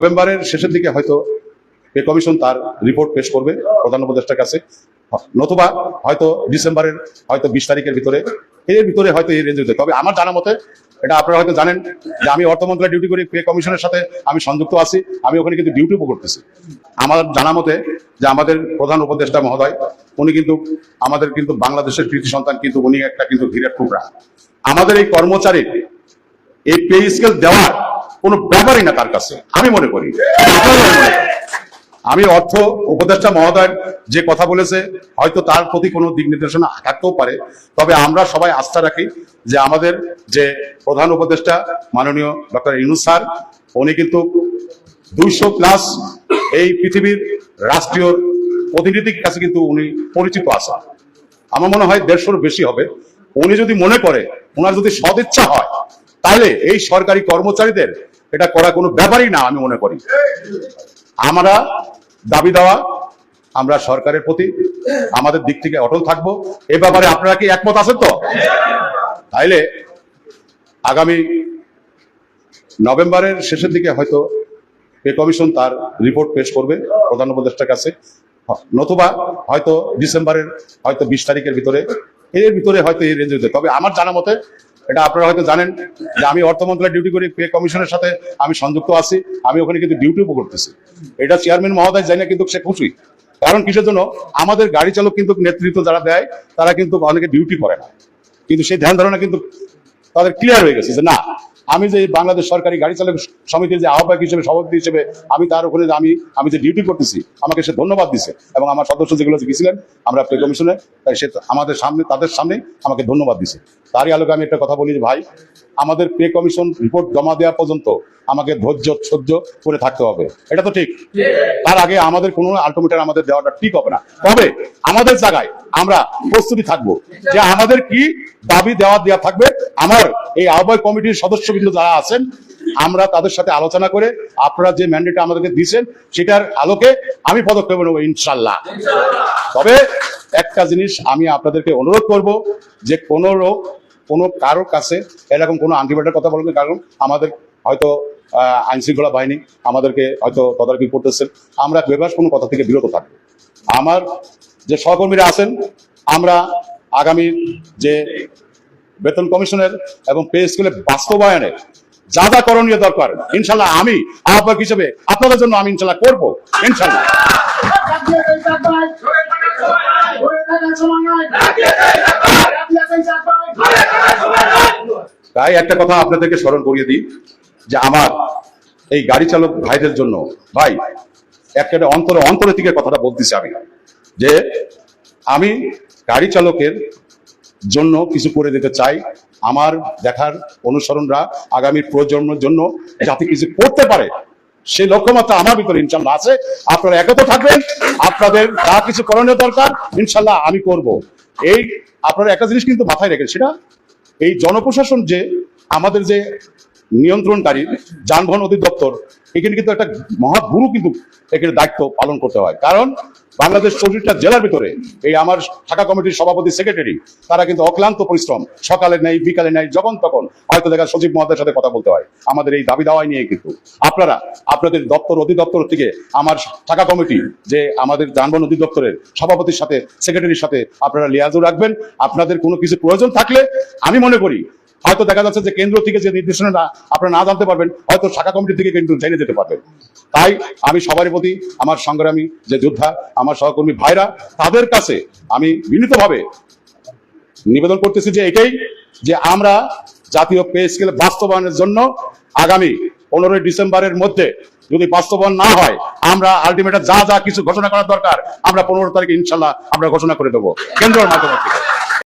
নভেম্বরের শেষের দিকে হয়তো পে কমিশন তার রিপোর্ট পেশ করবে প্রধান উপদেষ্টার কাছে। নতুবা হয়তো ডিসেম্বরের হয়তো বিশ তারিখের ভিতরে, এর ভিতরে হয়তো এই রেঞ্জ তবে আমার জানা মতে এটা আপনারা হয়তো জানেন যে আমি অর্থ মন্ত্রণালয়ে ডিউটি করি পে কমিশনের সাথে আমি সংযুক্ত আছি, আমি ওখানে কিন্তু ডিউটিও করতেছি। আমার জানা মতে যে আমাদের প্রধান উপদেষ্টা মহোদয়, উনি কিন্তু আমাদের কিন্তু বাংলাদেশের কৃতি সন্তান, কিন্তু উনি একটা কিন্তু ধীরের টুকরা। আমাদের এই কর্মচারীর এই পে স্কেল দেওয়ার কোনো ব্যাপারই না তার কাছে। আমি মনে করি। আমি অর্থ উপদেষ্টা মহোদয় যে কথা বলেছে, হয়তো তার প্রতি কোনো দিক নির্দেশনা থাকতেও পারে। তবে আমরা সবাই আস্থা রাখি যে আমাদের যে প্রধান উপদেষ্টা মাননীয় ডক্টর ইনুস স্যার, উনি কিন্তু দুইশো প্লাস এই পৃথিবীর রাষ্ট্রীয় প্রতিনিধির কাছে কিন্তু উনি পরিচিত আসা আমার মনে হয় দেড়শোর বেশি হবে। উনি যদি মনে করে ওনার যদি সদিচ্ছা হয়, তাহলে এই সরকারি কর্মচারীদের এটা করা কোনো ব্যাপারই না, আমি মনে করি। আমরা দাবি দেওয়া, আমরা সরকারের প্রতি, আমাদের দিক থেকে অটল থাকব। এ ব্যাপারে আপনারা কি একমত আছেন তো? তাইলে আগামী নভেম্বরের শেষের দিকে হয়তো পে কমিশন তার রিপোর্ট পেশ করবে প্রধান উপদেষ্টার কাছে। নতুবা হয়তো ডিসেম্বরের, হয়তো বিশ তারিখের ভিতরে, এর ভিতরে হয়তো এই রেঞ্জ তবে আমার জানা মতে এটা আপনারা হয়তো জানেন যে আমি অর্থ মন্ত্রণালয় ডিউটি করি পে কমিশনের সাথে আমি সংযুক্ত আছি, আমি ওখানে কিন্তু ডিউটিও করতেছি। এটা চেয়ারম্যান মহোদয় জানে কিন্তু সে খুশি। কারণ কিসের জন্য? আমাদের গাড়ি চালক কিন্তু নেতৃত্ব যারা দেয়, তারা কিন্তু অনেকে ডিউটি করে না। কিন্তু সেই ধ্যান ধারণা কিন্তু তাদের ক্লিয়ার হয়ে গেছে যে না আমি যে বাংলাদেশ সরকারি গাড়ি চালক সমিতির যে আহ্বায়ক হিসেবে, সভাপতি হিসেবে, আমি তার ওখানে আমি আমি যে ডিউটি করতেছি, আমাকে সে ধন্যবাদ দিছে। এবং আমার সদস্য যেগুলো গেছিলেন আমরা পে কমিশনে, তাই সে আমাদের সামনে তাদের সামনে আমাকে ধন্যবাদ দিছে। তারই আলোকে আমি একটা কথা বলি যে, ভাই আমাদের পে কমিশন রিপোর্ট জমা দেওয়া পর্যন্ত আমাকে ধৈর্য সহ্য করে থাকতে হবে। এটা তো ঠিক। তার আগে আমাদের কোনো আল্টিমেটার আমাদের দেওয়াটা ঠিক হবে না। তবে আমাদের জায়গায় আমরা প্রস্তুতি থাকব যে আমাদের কি দাবি দেওয়া দেওয়া থাকবে। আমার এই আহ্বায়ক কমিটির সদস্যবৃন্দ যারা আছেন আমরা তাদের সাথে আলোচনা করে আপনারা যে ম্যান্ডেট আমাদেরকে দিয়েছেন সেটার আলোকে আমি পদক্ষেপ নেব ইনশাল্লাহ তবে একটা জিনিস আমি আপনাদেরকে অনুরোধ করব যে কোনো রোগ কোনো কারোর কাছে এরকম কোনো আন্টিবায়োটিক কথা বলবেন কারণ আমাদের হয়তো আইন শৃঙ্খলা বাহিনী আমাদেরকে হয়তো তদারকি করতেছেন আমরা বেবাস কোনো কথা থেকে বিরত থাকব আমার যে সহকর্মীরা আছেন আমরা আগামী যে বেতন কমিশনের এবং পে স্কেলের বাস্তবায়নের যা যা করণীয় দরকার ইনশাল্লাহ আমি আহ্বায়ক হিসেবে আপনাদের জন্য আমি ইনশাল্লাহ করব ইনশাল্লাহ তাই একটা কথা আপনাদেরকে স্মরণ করিয়ে দিই, যে আমার এই গাড়ি চালক ভাইদের জন্য, ভাই একটা অন্তরে অন্তরে থেকে কথাটা বলতেছি আমি, যে আমি গাড়ি চালকের জন্য কিছু করে দিতে চাই, আমার দেখার অনুসরণরা আগামী প্রজন্মের জন্য যাতে কিছু করতে পারে, সেই লক্ষ্যমাত্রা আমার ভিতরে ইনশাল্লাহ আছে, আপনারা একত থাকবেন, আপনাদের যা কিছু করণীয় দরকার ইনশাল্লাহ আমি করব। এই, আপনারা একটা জিনিস কিন্তু মাথায় রেখেন, সেটা এই জনপ্রশাসন যে আমাদের যে নিয়ন্ত্রণকারী যানবাহন অধিদপ্তর এখানে কিন্তু একটা মহাগুরু কিন্তু এখানে দায়িত্ব পালন করতে হয়। কারণ বাংলাদেশ চৌষট্টিটা জেলার ভিতরে এই আমার শাখা কমিটির সভাপতি, সেক্রেটারি, তারা কিন্তু অক্লান্ত পরিশ্রম, সকালে নেই, বিকালে নেই, যখন তখন হয়তো দেখা সচিব মহোদয়ের সাথে কথা বলতে হয়। আমাদের এই দাবি দাওয়াই নিয়ে কিন্তু। আপনারা, আপনাদের দপ্তর অধিদপ্তর থেকে আমার শাখা কমিটি, যে আমাদের যানবাহন অধিদপ্তরের সভাপতির সাথে, সেক্রেটারির সাথে আপনারা লিয়াজও রাখবেন। আপনাদের কোনো কিছু প্রয়োজন থাকলে আমি মনে করি, হয়তো দেখা যাচ্ছে যে কেন্দ্র থেকে যে নির্দেশনা আপনারা না জানতে পারবেন, হয়তো শাখা কমিটি থেকে কিন্তু জেনে যেতে পারবেন তাই আমি সবার প্রতি আমার সংগ্রামী যে যোদ্ধা, আমার সহকর্মী ভাইরা, তাদের কাছে আমি বিনীতভাবে নিবেদন করতেছি যে এটাই যে আমরা জাতীয় পে স্কেল বাস্তবায়নের জন্য আগামী পনেরোই ডিসেম্বরের মধ্যে যদি বাস্তবায়ন না হয়, আমরা আলটিমেটার যা যা কিছু ঘোষণা করার দরকার, আমরা পনেরো তারিখে ইনশাল্লাহ আমরা ঘোষণা করে দেবো। কেন্দ্রের মাধ্যমে